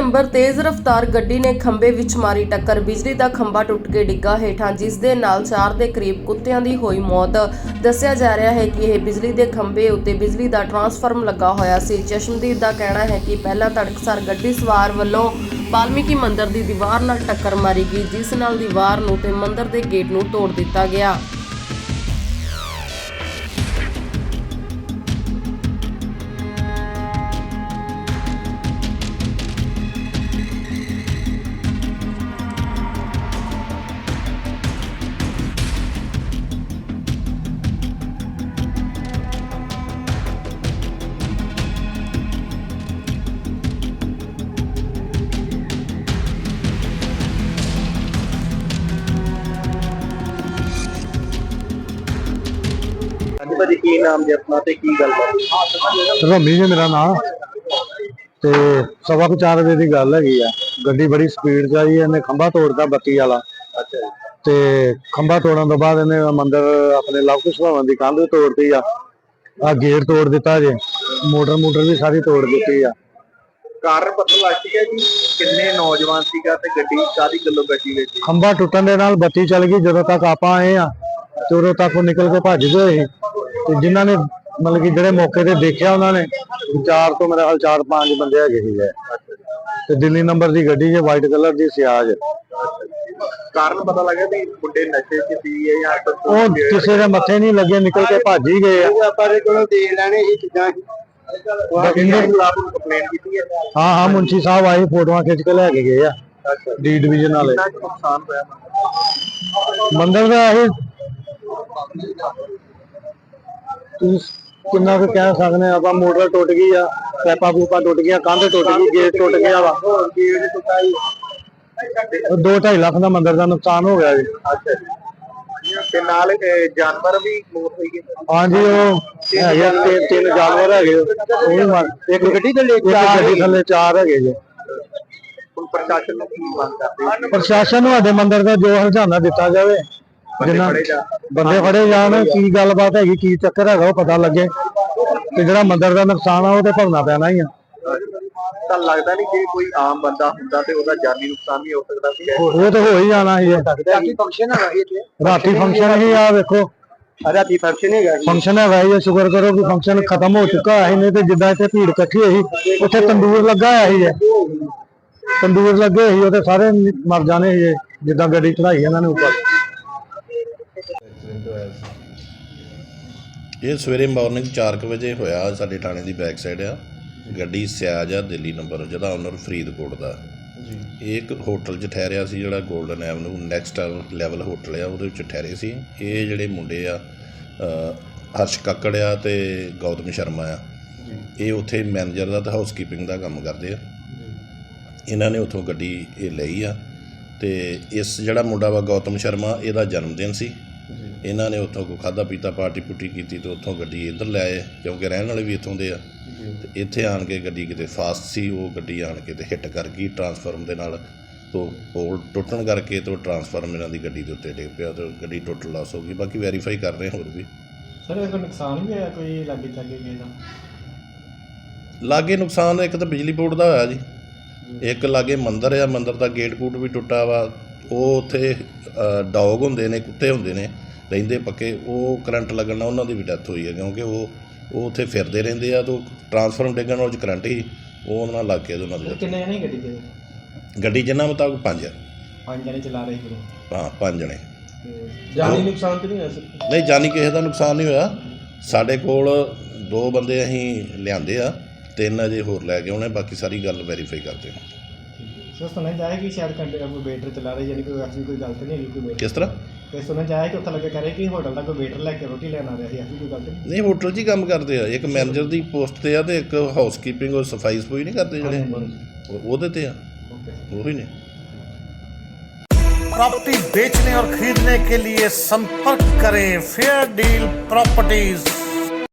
Number ਤੇਜ਼ ਰਫ਼ਤਾਰ ਗੱਡੀ ਨੇ ਖੰਭੇ ਵਿੱਚ ਮਾਰੀ ਟੱਕਰ। ਬਿਜਲੀ ਦਾ ਖੰਭਾ ਟੁੱਟ ਕੇ ਡਿੱਗਾ ਹੇਠਾਂ, ਜਿਸ ਦੇ ਨਾਲ 4 ਦੇ ਕਰੀਬ ਕੁੱਤਿਆਂ ਦੀ ਹੋਈ ਮੌਤ। ਦੱਸਿਆ ਜਾ ਰਿਹਾ ਹੈ ਕਿ ਇਹ ਬਿਜਲੀ ਦੇ ਖੰਭੇ ਉੱਤੇ ਬਿਜਲੀ ਦਾ ਟਰਾਂਸਫਾਰਮ ਲੱਗਾ ਹੋਇਆ ਸੀ। ਚਸ਼ਮਦੀਦ ਦਾ ਕਹਿਣਾ ਹੈ ਕਿ ਪਹਿਲਾਂ ਤੜਕਸਾਰ ਗੱਡੀ ਸਵਾਰ ਵੱਲੋਂ ਬਾਲਮੀਕੀ ਮੰਦਰ ਦੀ ਦੀਵਾਰ ਨਾਲ ਟੱਕਰ ਮਾਰੀ ਗਈ, ਜਿਸ ਨਾਲ ਦੀਵਾਰ ਨੂੰ ਤੇ ਮੰਦਰ ਦੇ ਗੇਟ ਨੂੰ ਤੋੜ ਦਿੱਤਾ ਗਿਆ। ਭਾਜੀ ਕੀ ਨਾਮ ਜੀ ਆਪਣਾ ਤੇ ਕੀ ਗੱਲਬਾਤ ਰਮੀ ਜੀ ਮੇਰਾ ਨਾਮ। ਤੇ ਸਵਾ ਕੁ ਚਾਰ ਵਜੇ ਦੀ ਗੱਲ ਹੈਗੀ ਆ। ਗੱਡੀ ਬੜੀ ਸਪੀਡ 'ਚ ਆਈ ਇਹਨੇ ਖੰਭਾ ਤੋੜਦਾ ਬੱਤੀ ਵਾਲਾ। ਅੱਛਾ ਤੇ ਖੰਭਾ ਤੋੜਨ ਤੋਂ ਬਾਅਦ ਇਹਨੇ ਮੰਦਰ ਆਪਣੇ ਲਵ ਕੁਸ਼ ਭਵਨ ਦੀ ਕੰਧ ਤੋੜਤੀ ਆ। ਆ ਗੇਟ ਤੋੜ ਦਿੱਤਾ ਜੇ। ਮੋਟਰ ਮੋਟਰ ਵੀ ਸਾਰੀ ਤੋੜ ਦਿੱਤੀ ਆ। ਕਾਰਨ ਪਤਾ ਲੱਗ ਗਿਆ ਜੀ ਕਿੰਨੇ ਨੌਜਵਾਨ ਸੀਗਾ ਤੇ ਗੱਡੀ ਕਾਦੀ ਗੱਲੋਂ ਗੱਡੀ ਵਿੱਚ? ਖੰਭਾ ਟੁੱਟਣ ਦੇ ਨਾਲ ਬੱਤੀ ਚੱਲ ਗਈ ਜਦੋਂ ਤੱਕ ਆਪਾਂ ਆਏ ਆ ਤੇ ਉਦੋਂ ਤੱਕ ਉਹ ਨਿਕਲ ਕੇ ਭੱਜ ਗਏ ਤੇ ਜਿਨ੍ਹਾਂ ਨੇ ਮਤਲਬ ਕਿ ਜਿਹੜੇ ਮੌਕੇ ਤੇ ਦੇਖਿਆ ਉਹਨਾਂ ਨੇ ਚਾਰ ਤੋਂ ਮੇਰੇ ਹਾਲ ਚਾਰ ਪੰਜ ਬੰਦੇ ਹੈਗੇ ਸੀਗੇ ਤੇ ਦਿੱਲੀ ਨੰਬਰ ਦੀ ਗੱਡੀ ਜੇ ਵਾਈਟ ਕਲਰ ਦੀ ਸਿਆਜ। ਕਾਰਨ ਪਤਾ ਲੱਗਾ ਵੀ ਮੁੰਡੇ ਨਸ਼ੇ 'ਚ ਸੀ ਜਾਂ ਉਹ ਕਿਸੇ ਦੇ ਮੱਥੇ ਨਹੀਂ ਲੱਗੇ ਨਿਕਲ ਕੇ ਭੱਜ ਹੀ ਗਏ ਆ। ਆਪਾਂ ਦੇ ਕੋਲੋਂ ਦੇ ਲੈਣੇ ਸੀ ਚੀਜ਼ਾਂ। ਹੈ। ਹਾਂ ਮੁੰਸ਼ੀ ਸਾਹਿਬ ਆਏ ਫੋਟੋਆਂ ਖਿੱਚ ਕੇ ਲੈ ਕੇ ਗਏ ਆ। ਡੀ ਡਿਵੀਜ਼ਨ ਵਾਲੇ। ਮੰਦਰ ਦਾ ਇਹ ਤੁਸੀਂ ਕਿੰਨਾ ਕੁ ਕਹਿ ਸਕਦੇ ਆ ਆਪਾਂ ਮੋਟਰ ਟੁੱਟ ਗਈ ਆ ਪੈਪਾ ਪੂਪਾ ਟੁੱਟ ਗਿਆ ਕੰਧ ਟੁੱਟ ਗਈ ਗੇਟ ਟੁੱਟ ਗਿਆ ਵਾ। ਦੋ 2.5 ਲੱਖ ਦਾ ਮੰਦਰ ਦਾ ਨੁਕਸਾਨ ਹੋ ਗਿਆ ਜੀ। ਅੱਛਾ ਜੀ। ਤੇ ਨਾਲ ਜਾਨਵਰ ਵੀ ਮੌਤ ਹੋਈ ਹੈ। ਹਾਂਜੀ ਉਹ ਹੈਗੇ ਆ, ਤਿੰਨ ਤਿੰਨ ਜਾਨਵਰ ਹੈਗੇ ਉਹ ਵੀ ਮਰ ਇੱਕ ਗੱਡੀ ਥੱਲੇ ਚਾਰ ਗੱਡੀ ਥੱਲੇ ਚਾਰ ਹੈਗੇ ਜੀ। ਹੁਣ ਪ੍ਰਸ਼ਾਸਨ ਨੂੰ ਕੀ ਮੰਗ ਕਰਦੇ? ਪ੍ਰਸ਼ਾਸਨ ਨੂੰ ਸਾਡੇ ਮੰਦਰ ਦਾ ਜੋ ਹਰਜਾਨਾ ਦਿੱਤਾ ਜਾਵੇ। ਜਿੰਨਾ ਬੰਦੇ ਫੜੇ ਜਾਣ ਕੀ ਗੱਲਬਾਤ ਹੈਗੀ ਕੀ ਚੱਕਰ ਹੈਗਾ ਉਹ ਪਤਾ ਲੱਗੇ। ਤੇ ਜਿਹੜਾ ਮੰਦਰ ਦਾ ਨੁਕਸਾਨ ਆ ਉਹ ਤੇ ਭਰਨਾ ਪੈਣਾ ਹੀ ਆ। ਤਾਂ ਲੱਗਦਾ ਨਹੀਂ ਜੇ ਕੋਈ ਆਮ ਬੰਦਾ ਹੁੰਦਾ ਤੇ ਉਹਦਾ ਜਾਨੀ ਨੁਕਸਾਨ ਵੀ ਹੋ ਸਕਦਾ ਸੀ। ਉਹ ਤਾਂ ਹੋ ਹੀ ਜਾਣਾ ਸੀ। ਰਾਤੀ ਫੰਕਸ਼ਨ ਹੈਗਾ ਇਹ ਰਾਤੀ ਫੰਕਸ਼ਨ ਹੀ ਆ ਵੇਖੋ। ਰਾਤੀ ਫੰਕਸ਼ਨ ਹੈਗਾ ਫੰਕਸ਼ਨ ਹੈਗਾ ਇਹ ਸ਼ੁਕਰ ਕਰੋ ਕਿ ਫੰਕਸ਼ਨ ਖਤਮ ਹੋ ਚੁੱਕਾ ਹੈ ਨਹੀਂ ਤੇ ਜਿੱਦਾਂ ਇੱਥੇ ਭੀੜ ਇਕੱਠੀ ਹੋਈ ਉੱਥੇ ਤੰਦੂਰ ਲੱਗਾ ਹੋਇਆ ਸੀ ਇਹ। ਤੰਦੂਰ ਲੱਗੇ ਸੀ ਉਹਦੇ ਸਾਰੇ ਮਰ ਜਾਣੇ ਸੀ ਜਿੱਦਾਂ ਗੱਡੀ ਚੜਾਈ ਇਹਨਾਂ ਨੇ ਉੱਪਰ। ਇਹ ਸਵੇਰੇ ਮਾਰਨਿੰਗ 4:00 ਵਜੇ ਹੋਇਆ ਸਾਡੇ ਥਾਣੇ ਦੀ ਬੈਕ ਸਾਈਡ ਆ। ਗੱਡੀ ਸਿਆਜ ਆ ਦਿੱਲੀ ਨੰਬਰ ਜਿਹਦਾ ਓਨਰ ਫਰੀਦਕੋਟ ਦਾ। ਜੀ। ਇਹ ਇੱਕ ਹੋਟਲ 'ਚ ਠਹਿਰਿਆ ਸੀ ਜਿਹੜਾ golden avenue next level hotel ਆ ਉਹਦੇ ਵਿੱਚ ਠਹਿਰੇ ਸੀ। ਇਹ ਜਿਹੜੇ ਮੁੰਡੇ ਆ ਹਰਸ਼ ਕੱਕੜ ਆ ਤੇ ਗੌਤਮ ਸ਼ਰਮਾ ਆ। ਇਹ ਉੱਥੇ ਮੈਨੇਜਰ ਦਾ ਤੇ ਹਾਊਸਕੀਪਿੰਗ ਦਾ ਕੰਮ ਕਰਦੇ ਆ। ਇਹਨਾਂ ਨੇ ਉੱਥੋਂ ਗੱਡੀ ਇਹ ਲਈ ਆ ਤੇ ਇਸ ਜਿਹੜਾ ਮੁੰਡਾ ਵਾ ਗੌਤਮ ਸ਼ਰਮਾ ਇਹਦਾ ਜਨਮ ਦਿਨ ਸੀ। ਇਹਨਾਂ ਨੇ ਉੱਥੋਂ ਕੋ ਖਾਦਾ ਪੀਤਾ ਪਾਰਟੀ ਪੁੱਟੀ ਕੀਤੀ ਤੇ ਉੱਥੋਂ ਗੱਡੀ ਇੱਧਰ ਲੈ ਆਏ ਕਿਉਂਕਿ ਰਹਿਣ ਵਾਲੇ ਵੀ ਇੱਥੋਂ ਦੇ ਆ। ਤੇ ਇੱਥੇ ਆਣ ਕੇ ਗੱਡੀ ਕਿਤੇ ਫਾਸਟ ਸੀ ਉਹ ਗੱਡੀ ਆਣ ਕੇ ਤੇ ਹਿੱਟ ਕਰ ਗਈ ਟਰਾਂਸਫਾਰਮ ਦੇ ਨਾਲ। ਤੋਂ ਪੋਲ ਟੁੱਟਣ ਕਰਕੇ ਤੋਂ ਟਰਾਂਸਫਾਰਮ ਇਹਨਾਂ ਦੀ ਗੱਡੀ ਦੇ ਉੱਤੇ ਡਿੱਗ ਪਿਆ ਤੇ ਗੱਡੀ ਟੁੱਟ ਲਾਸ ਹੋ ਗਈ। ਬਾਕੀ ਵੈਰੀਫਾਈ ਕਰ ਰਹੇ ਹੋਰ ਵੀ। ਸਰ ਇਹ ਕੋਈ ਨੁਕਸਾਨ ਵੀ ਹੋਇਆ ਕੋਈ ਲਾਗੇ ਚਾਗੇ ਕਿਸੇ ਦਾ? ਲਾਗੇ ਨੁਕਸਾਨ ਇੱਕ ਤਾਂ ਬਿਜਲੀ ਬੋਰਡ ਦਾ ਹੋਇਆ ਜੀ। ਇੱਕ ਲਾਗੇ ਮੰਦਿਰ ਆ ਮੰਦਿਰ ਦਾ ਗੇਟ ਕੂਟ ਵੀ ਟੁੱਟਾ ਵਾ। ਉਹ ਉੱਥੇ ਡੌਗ ਹੁੰਦੇ ਨੇ ਕੁੱਤੇ ਹੁੰਦੇ ਨੇ। ਰਹਿੰਦੇ ਪੱਕੇ ਉਹ ਕਰੰਟ ਲੱਗਣ ਨਾਲ ਉਹਨਾਂ ਦੀ ਵੀ ਡੈਥ ਹੋਈ ਹੈ ਕਿਉਂਕਿ ਉਹ ਉਹ ਉੱਥੇ ਫਿਰਦੇ ਰਹਿੰਦੇ ਆ ਤਾਂ ਟਰਾਂਸਫਾਰਮ ਡਿੱਗਣ ਨਾਲ ਕਰੰਟ ਹੀ ਉਹ ਉਹਨਾਂ ਨਾਲ ਲੱਗ ਤੇ ਉਹਨਾਂ ਦੀ ਕਿੰਨੇ ਜਣੇ ਗੱਡੀ ਹੋਈ। ਗੱਡੀ ਜਿੰਨਾ ਮੁਤਾਬਕ ਪੰਜ ਆ। ਪੰਜ ਜਣੇ ਚਲਾ ਰਹੇ ਸੀ ਹਾਂ ਪੰਜ ਜਣੇ। ਜਾਨੀ ਨੁਕਸਾਨ ਤੇ ਨਹੀਂ ਹੋਇਆ ਸਰ ਨਹੀਂ ਜਾਨੀ ਕਿਸੇ ਦਾ ਨੁਕਸਾਨ ਨਹੀਂ ਹੋਇਆ। ਸਾਡੇ ਕੋਲ ਦੋ ਬੰਦੇ ਅਸੀਂ ਲਿਆਂਦੇ ਆ ਤਿੰਨ ਅਜੇ ਹੋਰ ਲੈ ਕੇ ਆਉਣੇ ਬਾਕੀ ਸਾਰੀ ਗੱਲ ਵੈਰੀਫਾਈ ਕਰਦੇ ਹਾਂ। ਸਰ ਜਾਇਆ ਕਿ ਸ਼ਾਇਦ ਕੰਡੇ ਕੋਈ ਵੇਟਰ ਚਲਾ ਰਹੇ ਯਾਨੀ ਕੋਈ ਐਸੀ ਕੋਈ ਗੱਲ ਤੇ ਨਹੀਂ ਹੈਗੀ ਕੋਈ ਕਿਸ ਤਰ੍ਹਾਂ? ਤੇ ਸੁਣਨ ਜਾਇਆ ਕਿ ਉੱਥੇ ਲੱਗੇ ਕਹ ਰਹੇ ਕਿ ਹੋਟਲ ਦਾ ਕੋਈ ਵੇਟਰ ਲੈ ਕੇ ਰੋਟੀ ਲੈਣ ਆ ਰਿਹਾ ਸੀ ਐਸੀ ਕੋਈ ਗੱਲ ਤੇ ਨਹੀਂ ਨਹੀਂ ਹੋਟਲ 'ਚ ਹੀ ਕੰਮ ਕਰਦੇ ਆ ਇੱਕ ਮੈਨੇਜਰ ਦੀ ਪੋਸਟ ਤੇ ਆ ਤੇ ਇੱਕ ਹਾਊਸਕੀਪਿੰਗ ਔਰ ਸਫਾਈ ਸਫੂਈ ਨਹੀਂ ਕਰਦੇ ਜਿਹੜੇ ਉਹ- ਉਹਦੇ ਤੇ ਆ ਓਕੇ ਉਹ ਹੀ ਨੇ प्रॉपर्टी बेचने और खरीदने के लिए संपर्क करें फेयर डील प्रॉपर्टीज